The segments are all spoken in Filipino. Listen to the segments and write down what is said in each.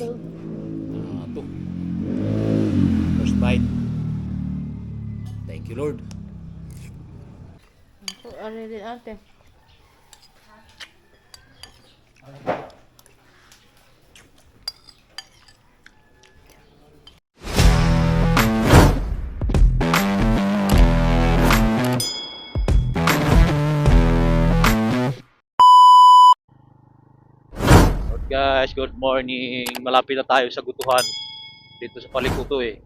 sir. Ah, to. First bite. Thank you, Lord. Ako, din ate? Guys, good morning. Malapit na tayo sa gutuhan. Dito sa palikuto eh.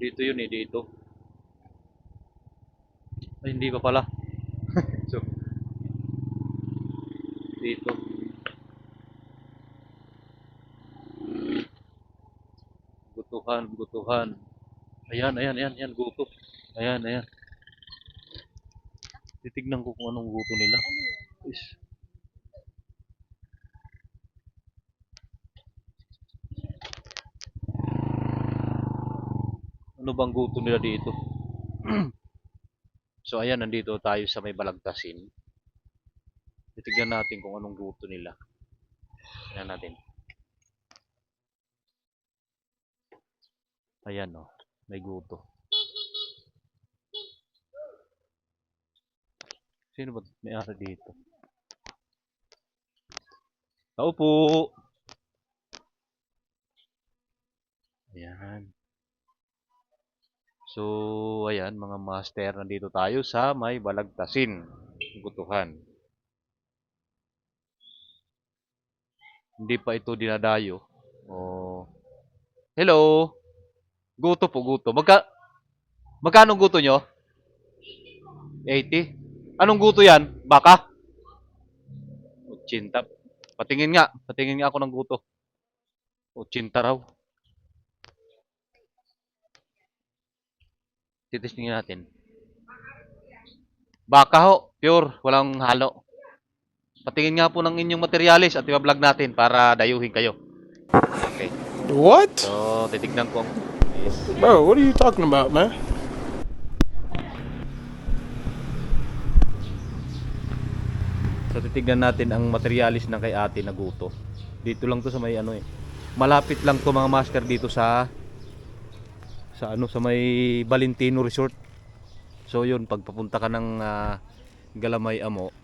Dito yun eh, dito. Ay, hindi pa pala. so, dito. Gutuhan, gutuhan. Ayan, ayan, ayan, ayan, guto. Ayan, ayan. Titignan ko kung anong guto nila. Is. Ano bang guto nila dito? so ayan, nandito tayo sa may balagtasin. Titignan natin kung anong guto nila. Tignan natin. Ayan oh, may guto. Sino ba may ari dito? Tao po! Ayan. So, ayan mga master, nandito tayo sa may balagtasin, gutuhan. Hindi pa ito dinadayo. Oh. Hello! Guto po, guto. Magka Magkano guto nyo? 80? Anong guto yan? Baka? 80. Patingin nga. Patingin nga ako ng guto. 80 raw. Titistingin natin. Baka ho. Pure. Walang halo. Patingin nga po ng inyong materialis at i-vlog natin para dayuhin kayo. Okay. What? So, titignan ko. Bro, what are you talking about, man? So titignan natin ang materialis ng kay ate na guto. Dito lang to sa may ano eh. Malapit lang to mga master dito sa sa ano sa may Valentino Resort. So yun pag papunta ka ng ah, Galamay Amo,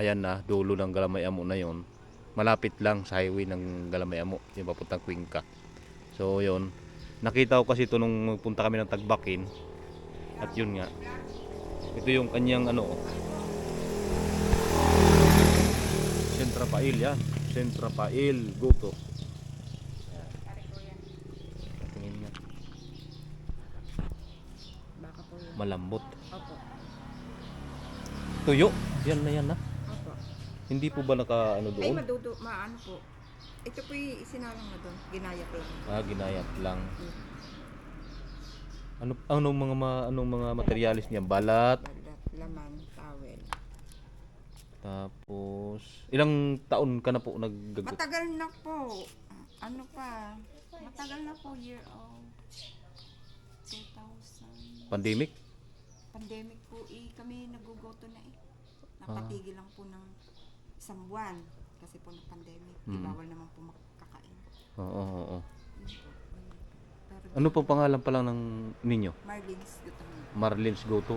ayan na dulo ng Galamay Amo na yon. Malapit lang sa highway ng Galamay Amo, yung papuntang Cuenca. So yun, nakita ko kasi ito nung punta kami ng Tagbakin. At yun nga. Ito yung kanyang ano, Pail yan. Sentra Pail, Goto. Tingin nga. Baka po yun. Malambot. Opo. Tuyo. Yan na yan na. Opo. Hindi po ba naka ano Ay, doon? madudo, maano po. Ito po yung isinalang na doon. Ginaya ko lang. Ah, ginayat lang. Ano anong mga ma, anong mga materialis niya? Balat. Balat, laman. Tapos ilang taon ka na po naggagot? Matagal na po. Ano pa? Matagal na po, year of 2000. Pandemic? Pandemic po eh, kami nagugoto na eh. Napatigil lang po ng isang buwan. Kasi po ng pandemic. Di Mm. bawal naman po makakain. Oo, oo, oo. Pero Ano po pangalan pa lang ng ninyo? Marlins, gutom. Marlins Goto.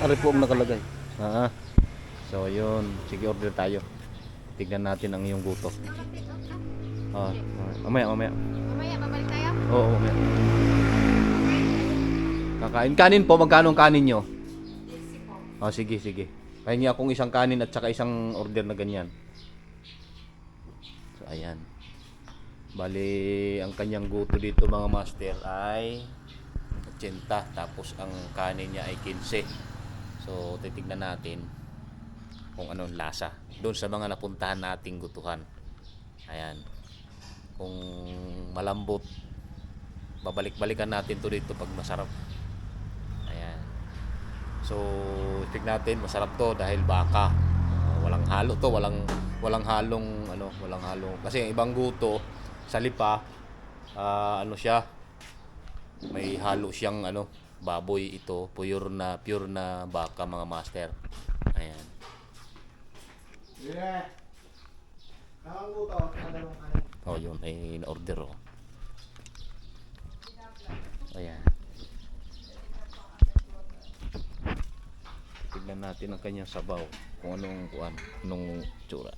Ano po ang nakalagay? Ah. So, yun. Sige, order tayo. Tignan natin ang iyong guto. Ah, mamaya, mamaya. Mamaya, babalik tayo? Oo, mamaya. Kakain. Kanin po, magkano ang kanin nyo? Oh, sige, sige. Pahingi akong isang kanin at saka isang order na ganyan. So, ayan. Bali, ang kanyang guto dito mga master ay 80. Tapos ang kanin niya ay 15. So, titignan natin kung anong lasa. Doon sa mga napuntahan nating gutuhan. Ayan. Kung malambot, babalik-balikan natin to dito pag masarap. Ayan. So, tignan natin, masarap to dahil baka. Ah, walang halo to, walang walang halong ano, walang halong kasi ibang guto sa lipa ah, ano siya may halo siyang ano baboy ito pure na pure na baka mga master Yeah. Nakakuto. Kadalong kanin. Oh, yun ay in-order oh. Ayan. Tignan natin ang kanyang sabaw. Kung anong kuan, anong tsura.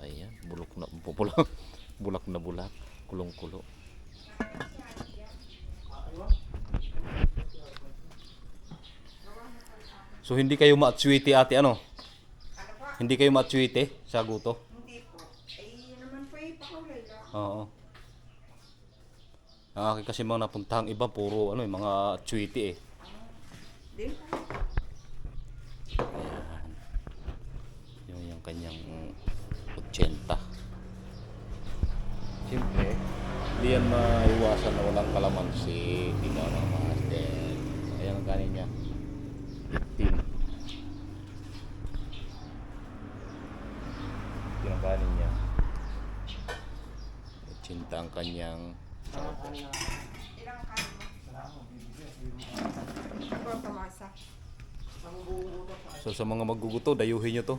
Ayan, bulok na bulak, bulak na bulak, kulong-kulo. So hindi kayo maatswiti ate ano? Hindi kayo maatswiti sa guto? Hindi po. Eh, yun naman po eh, pakulay lang. Oo. Ang akin kasi mga napuntahang iba, puro ano, eh, mga tweety eh. Po. Ayan. Yung yung kanyang 80. Siyempre, hindi yan maiwasan na walang kalamansi, hindi na master. Ayan ang kanin niya. 15. Yung ang kanin niya. 80 ang kanyang Ilang kanin mo? So sa mga maguguto, dayuhin nyo to.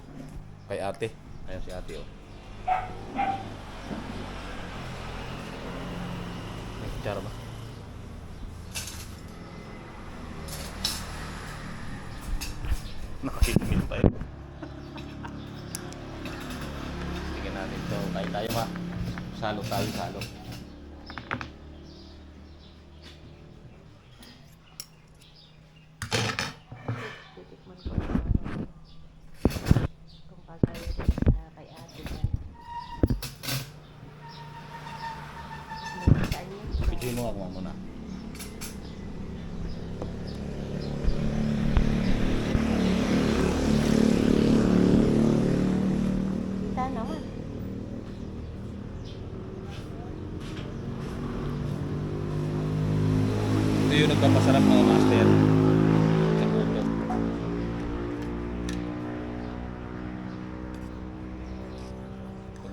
Kay ate. Ayan si ate oh. May kutsara ba? Nakahigmit yan. Saan yun? Video mo ako muna.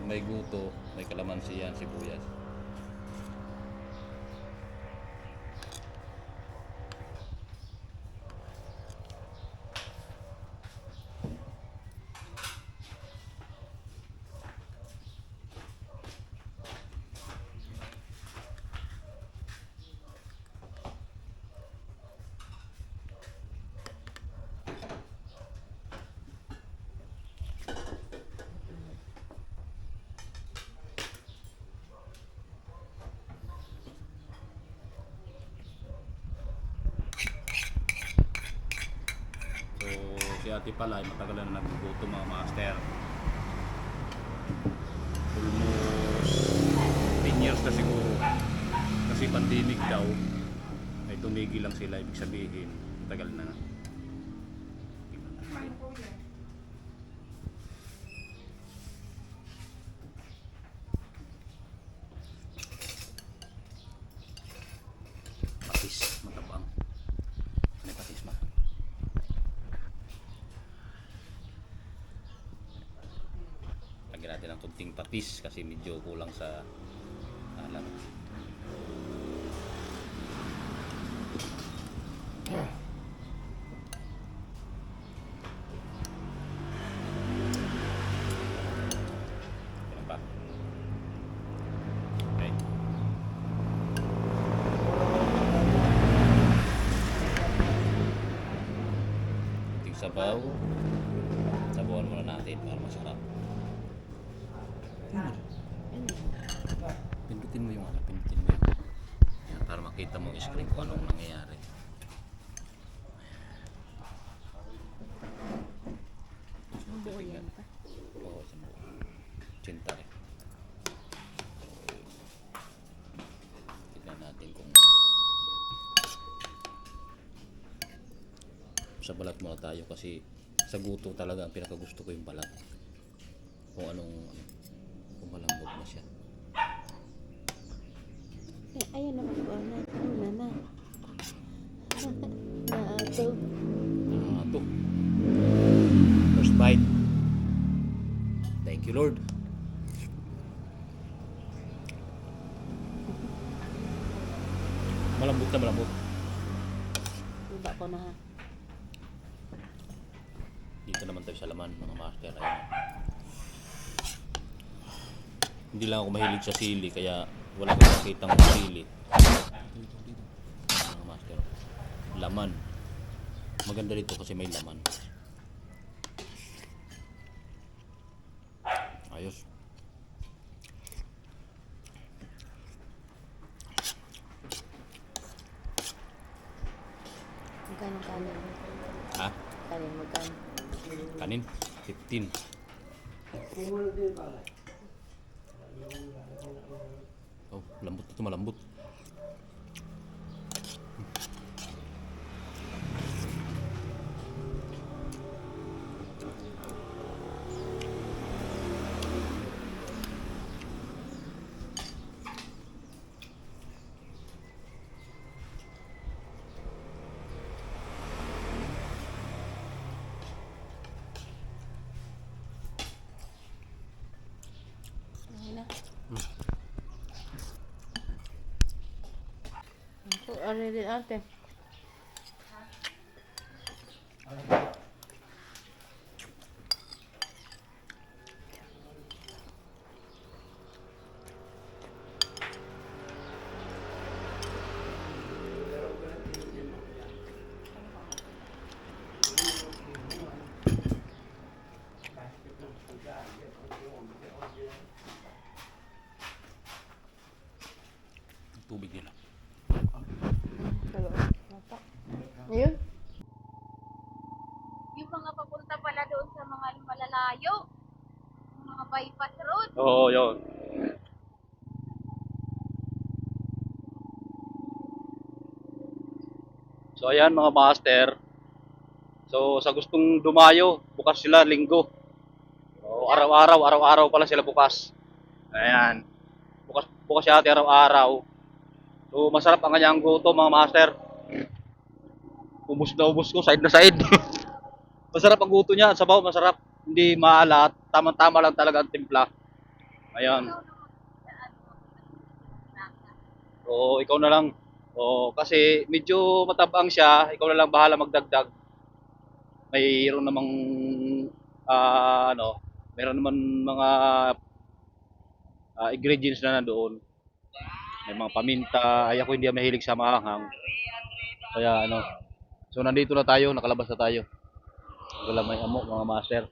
May guto, may kalamansi yan, sibuyas. So, ate pala ay matagal na nagguguto mga master. Almost 10 years na siguro. Kasi pandemic daw, ay tumigil lang sila. Ibig sabihin, tagal na. Tingnan natin. Kumain po yan. Patis, matabang. Ano yung patis ma? Lagyan natin ng kunting patis kasi medyo kulang sa alam. Kunting sabaw. Sabawan muna natin para masarap. Pindutin mo yung ano, pindutin mo yung yan, para makita mo yung screen kung anong nangyayari. Ang buo yan pa. Oo, sa buo. Tsinta eh. Tignan natin kung sa balat muna tayo kasi sa guto talaga ang pinakagusto ko yung balat. Kung anong ano, kung malambot na siya. Eh, ayun naman po. Na, una na. na ato. Ah, to. First bite. Thank you, Lord. Malambot na malambot. Iba ko na ha. Dito naman tayo sa laman, mga master. Ayan. Hindi lang ako mahilig sa sili, kaya wala kang makitang sili. Mga master. Laman. Maganda dito kasi may laman. Ayos. Magkano kanin? Ha? Kanin, magkano? Kanin? 15. Oh, lambot ito malambot. Ayun na. Ako, ano din ate? Tubig nila. Kalo. Ayun. yung mga papunta pala doon sa mga malalayo, yung mga bypass road. Oo, yun. So ayan mga master. So sa gustong dumayo, bukas sila linggo. So, araw-araw, araw-araw pala sila bukas. Ayan. Bukas bukas yata araw-araw. So masarap ang kanyang goto mga master. Ubus na ubus ko, side na side. masarap ang guto niya, sabaw masarap. Hindi maalat, tama-tama lang talaga ang timpla. Ayan. Oo, ikaw na lang. Oo, kasi medyo matabang siya, ikaw na lang bahala magdagdag. Mayroon namang ah, ano, mayroon naman mga ah, ingredients na nandoon. May mga paminta, ay ako hindi mahilig sa maanghang. Kaya ano, so nandito na tayo, nakalabas na tayo. Wala may amo, mga master.